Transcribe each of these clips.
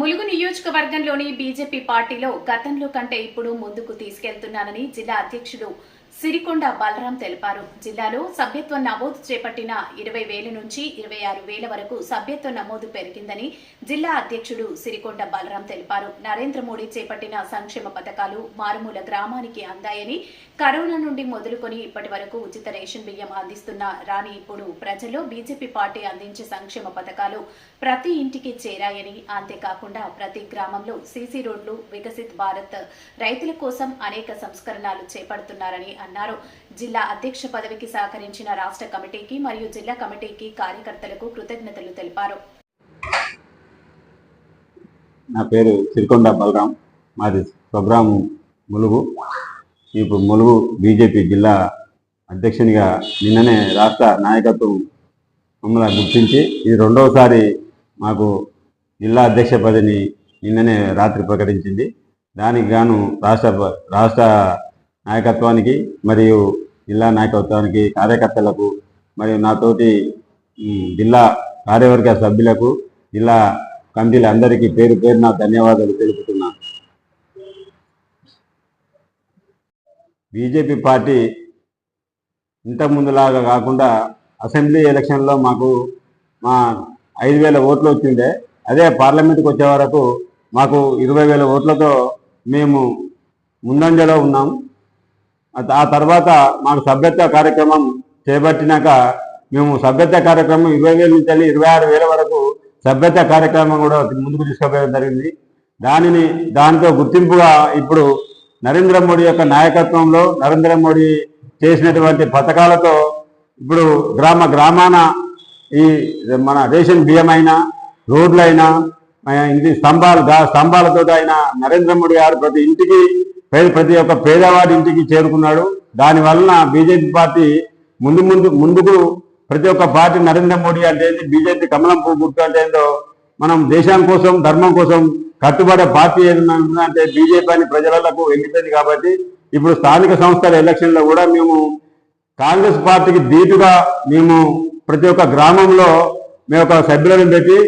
ములుగు నియోజకవర్గంలోని బీజేపీ పార్టీలో గతంలో కంటే ఇప్పుడు ముందుకు తీసుకెళ్తున్నానని జిల్లా అధ్యక్షుడు సిరికొండ బలరాం తెలిపారు. జిల్లాలో సభ్యత్వ నమోదు చేపట్టిన ఇరవై వేల నుంచి ఇరవై ఆరు వేల వరకు సభ్యత్వ నమోదు పెరిగిందని జిల్లా అధ్యక్షుడు సిరికొండ బలరాం తెలిపారు. నరేంద్ర మోడీ చేపట్టిన సంక్షేమ పథకాలు మారుమూల గ్రామానికి అందాయని కరోనా నుండి మొదలుకొని ఇప్పటి వరకు ఉచిత రేషన్ బియ్యం అందిస్తున్న రాని ఇప్పుడు ప్రజల్లో బీజేపీ పార్టీ అందించే సంక్షేమ పథకాలు ప్రతి ఇంటికి చేరాయని అంతేకాకుండా ప్రతి గ్రామంలో సీసీ రోడ్లు వికసిత్ భారత్ రైతుల కోసం అనేక సంస్కరణలు చేపడుతున్నారని అన్నారు. జిల్లా అధ్యక్ష పదవికి సహకరించిన రాష్ట్ర కమిటీకి మరియు జిల్లా కమిటీకి కార్యకర్తలకు కృతజ్ఞతలు తెలిపారు. నా పేరు సిరికొండ బలరాం. మాది స్వగ్రామం ములుగు. ఇప్పుడు ములుగు బీజేపీ జిల్లా అధ్యక్షునిగా నిన్ననే రాష్ట్ర నాయకత్వం మమ్మల్ని గుర్తించి ఇది రెండవసారి మాకు జిల్లా అధ్యక్ష పదవిని నిన్ననే రాత్రి ప్రకటించింది. దానికి గాను రాష్ట్ర రాష్ట్ర నాయకత్వానికి మరియు జిల్లా నాయకత్వానికి కార్యకర్తలకు మరియు నాతోటి జిల్లా కార్యవర్గ సభ్యులకు జిల్లా కమిటీల అందరికీ పేరు పేరున ధన్యవాదాలు తెలుపుతున్నాను బీజేపీ పార్టీ ఇంతకుముందులాగా కాకుండా అసెంబ్లీ ఎలక్షన్లో మాకు మా ఐదు వేల ఓట్లు వచ్చిండే. అదే పార్లమెంట్కి వచ్చే వరకు మాకు ఇరవై వేల ఓట్లతో మేము ముందంజలో ఉన్నాం. ఆ- తర్వాత మాకు సభ్యత్వ కార్యక్రమం చేపట్టినాక మేము సభ్యత్వ కార్యక్రమం ఇరవై వేల నుంచి వెళ్ళి ఇరవై ఆరు వేల వరకు సభ్యత్వ కార్యక్రమం కూడా ముందుకు తీసుకుపోయడం జరిగింది. దానిని దానితో గుర్తింపుగా ఇప్పుడు నరేంద్ర మోడీ యొక్క నాయకత్వంలో నరేంద్ర మోడీ చేసినటువంటి పథకాలతో ఇప్పుడు గ్రామ గ్రామాన ఈ మన రేషన్ బియ్యం అయినా రోడ్లైనా ఆ, ఇంటి స్తంభాలు స్తంభాలతో అయినా నరేంద్ర మోడీ గారు ప్రతి ఇంటికి పేద- ప్రతి ఒక్క పేదవాడి ఇంటికి చేరుకున్నాడు. దాని వలన బీజేపీ పార్టీ ముందు ముందు ముందుకు ప్రతి ఒక్క పార్టీ నరేంద్ర మోడీ అంటే బీజేపీ కమలం పువ్వు గుర్తు అంటే ఏందో మనం దేశం కోసం ధర్మం కోసం కట్టుబడే పార్టీ ఏదైనా అంటే బీజేపీ అని ప్రజలకు వెళ్ళిపోయింది కాబట్టి ఇప్పుడు స్థానిక సంస్థల ఎలక్షన్లో కూడా మేము కాంగ్రెస్ పార్టీకి ధీటుగా మేము ప్రతి ఒక్క గ్రామంలో మేము ఒక సభ్యులను పెట్టి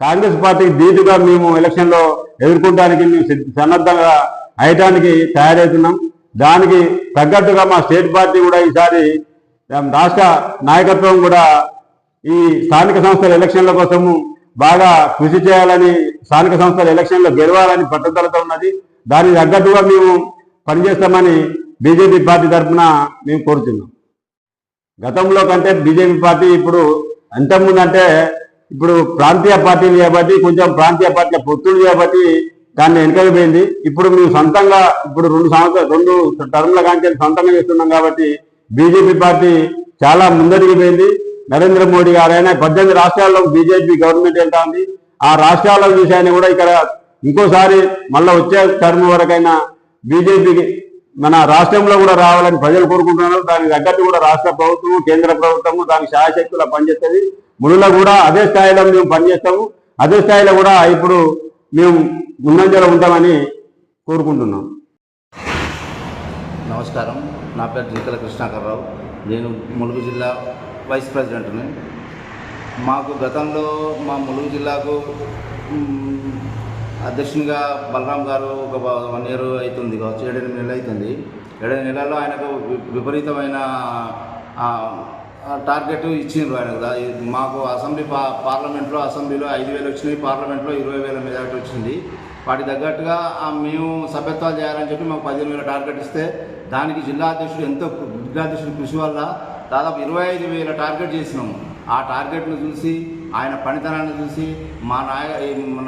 కాంగ్రెస్ పార్టీకి ధీటుగా మేము ఎలక్షన్లో ఎదుర్కొంటానికి మేము సిద్ధ- సన్నద్ధంగా అయ్యడానికి తయారవుతున్నాం దానికి తగ్గట్టుగా మా స్టేట్ పార్టీ కూడా ఈసారి రాష్ట్ర నాయకత్వం కూడా ఈ స్థానిక సంస్థల ఎలక్షన్ల కోసము బాగా కృషి చేయాలని స్థానిక సంస్థల ఎలక్షన్లో గెలవాలని పట్టుదలతో ఉన్నది. దానికి తగ్గట్టుగా మేము పనిచేస్తామని బీజేపీ పార్టీ తరఫున మేము కోరుతున్నాం. గతంలో కంటే బీజేపీ పార్టీ ఇప్పుడు ఎంతముందంటే ఇప్పుడు ప్రాంతీయ పార్టీలు కాబట్టి కొంచెం ప్రాంతీయ పార్టీల పొత్తులు కాబట్టి దాన్ని వెనకలిపోయింది ఇప్పుడు మేము సొంతంగా ఇప్పుడు రెండు సంవత్సరాలు రెండు టర్మ్ల కాంచె సొంతంగా చేస్తున్నాం కాబట్టి బీజేపీ పార్టీ చాలా ముందడిగిపోయింది నరేంద్ర మోడీ గారైనా పద్దెనిమిది రాష్ట్రాల్లో బీజేపీ గవర్నమెంట్ వెళ్తా ఉంది. ఆ రాష్ట్రాల విషయాన్ని కూడా ఇక్కడ ఇంకోసారి మళ్ళీ వచ్చే టర్మ్ వరకైనా బీజేపీకి మన రాష్ట్రంలో కూడా రావాలని ప్రజలు కోరుకుంటున్నారు. దానికి తగ్గట్టు కూడా రాష్ట్ర ప్రభుత్వము కేంద్ర ప్రభుత్వము దానికి శాయశక్తులా పనిచేస్తుంది. మునులో కూడా అదే స్థాయిలో మేము పనిచేస్తాము. అదే స్థాయిలో కూడా ఇప్పుడు మేము ముందంజలో ఉంటామని కోరుకుంటున్నాం. నమస్కారం. నా పేరు జింకల కృష్ణాకర్రావు. నేను ములుగు జిల్లా వైస్ ప్రెసిడెంట్ని. మాకు గతంలో మా ములుగు జిల్లాకు అధ్యక్షునిగా బలరాం గారు ఒక వన్ ఇయర్ అవుతుంది కావచ్చు ఏడెనిమిది నెలలు అవుతుంది ఏడెనిమిది నెలల్లో ఆయనకు వి- విపరీతమైన టార్గెట్ ఇచ్చిండ్రు ఆయన దా- మాకు అసెంబ్లీ పా పార్లమెంట్లో అసెంబ్లీలో ఐదు వేలు వచ్చినాయి పార్లమెంట్లో ఇరవై వేల మెజార్టీ వచ్చింది. వాటి తగ్గట్టుగా మేము సభ్యత్వాలు చేయాలని చెప్పి మాకు పదిహేను వేల టార్గెట్ ఇస్తే దానికి జిల్లా అధ్యక్షుడు ఎంతో జిల్లాధ్యక్షుడు కృషి వల్ల దాదాపు ఇరవై ఐదు వేల టార్గెట్ చేసినాము. ఆ టార్గెట్ను చూసి ఆయన పనితనాన్ని చూసి మా నాయ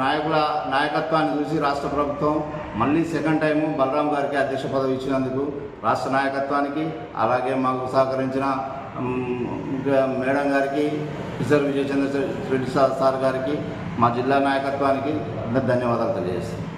నాయకుల నాయకత్వాన్ని చూసి రాష్ట్ర ప్రభుత్వం మళ్ళీ సెకండ్ టైము బలరాం గారికి అధ్యక్ష పదవి ఇచ్చినందుకు రాష్ట్ర నాయకత్వానికి అలాగే మాకు సహకరించిన మేడం గారికి కిషోర్ విజయచంద్ర రెడ్డి సార్ సార్ గారికి మా జిల్లా నాయకత్వానికి ధన్యవాదాలు తెలియజేస్తాను